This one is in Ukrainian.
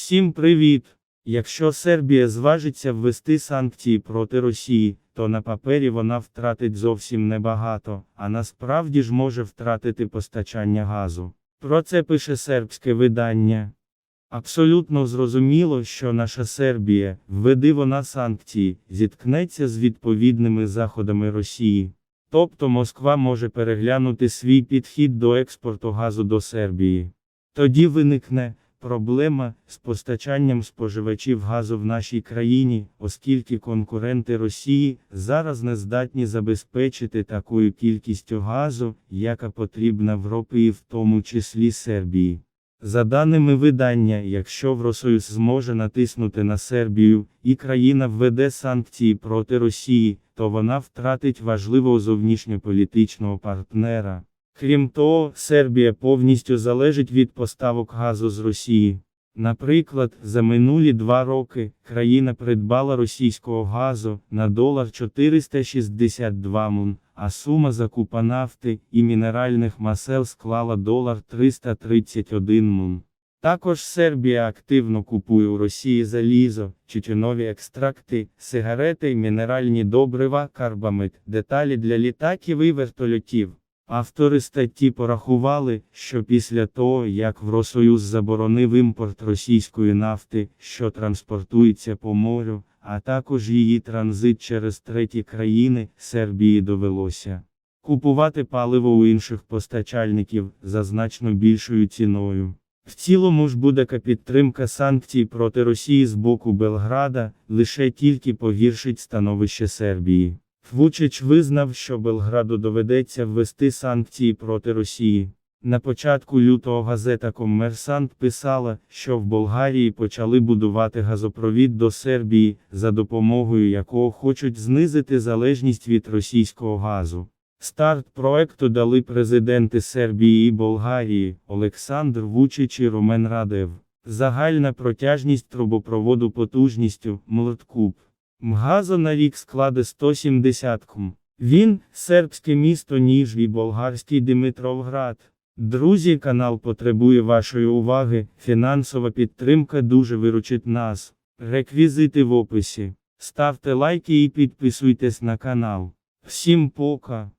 Всім привіт! Якщо Сербія зважиться ввести санкції проти Росії, то на папері вона втратить зовсім небагато, а насправді ж може втратити постачання газу. Про це пише сербське видання. Абсолютно зрозуміло, що наша Сербія, введи вона санкції, зіткнеться з відповідними заходами Росії. Тобто Москва може переглянути свій підхід до експорту газу до Сербії. Тоді виникне проблема з постачанням споживачів газу в нашій країні, оскільки конкуренти Росії зараз не здатні забезпечити такою кількістю газу, яка потрібна Європі і в тому числі Сербії. За даними видання, якщо Євросоюз зможе натиснути на Сербію, і країна введе санкції проти Росії, то вона втратить важливого зовнішньополітичного партнера. Крім того, Сербія повністю залежить від поставок газу з Росії. Наприклад, за минулі два роки країна придбала російського газу на долар 462 мун, а сума закупа нафти і мінеральних масел склала долар 331 мун. Також Сербія активно купує у Росії залізо, тютюнові екстракти, сигарети, мінеральні добрива, карбамид, деталі для літаків і вертольотів. Автори статті порахували, що після того, як Євросоюз заборонив імпорт російської нафти, що транспортується по морю, а також її транзит через треті країни, Сербії довелося купувати паливо у інших постачальників за значно більшою ціною. В цілому ж будь-яка підтримка санкцій проти Росії з боку Белграда лише тільки погіршить становище Сербії. Вучич визнав, що Белграду доведеться ввести санкції проти Росії. На початку лютого газета Коммерсант писала, що в Болгарії почали будувати газопровід до Сербії, за допомогою якого хочуть знизити залежність від російського газу. Старт проекту дали президенти Сербії і Болгарії Олександр Вучич і Румен Радев. Загальна протяжність трубопроводу потужністю Млткуб. Мгазо на рік складе 170 км. Він сербське місто Ніж і болгарський Димитровград. Друзі, канал потребує вашої уваги. Фінансова підтримка дуже виручить нас. Реквізити в описі. Ставте лайки і підписуйтесь на канал. Всім пока.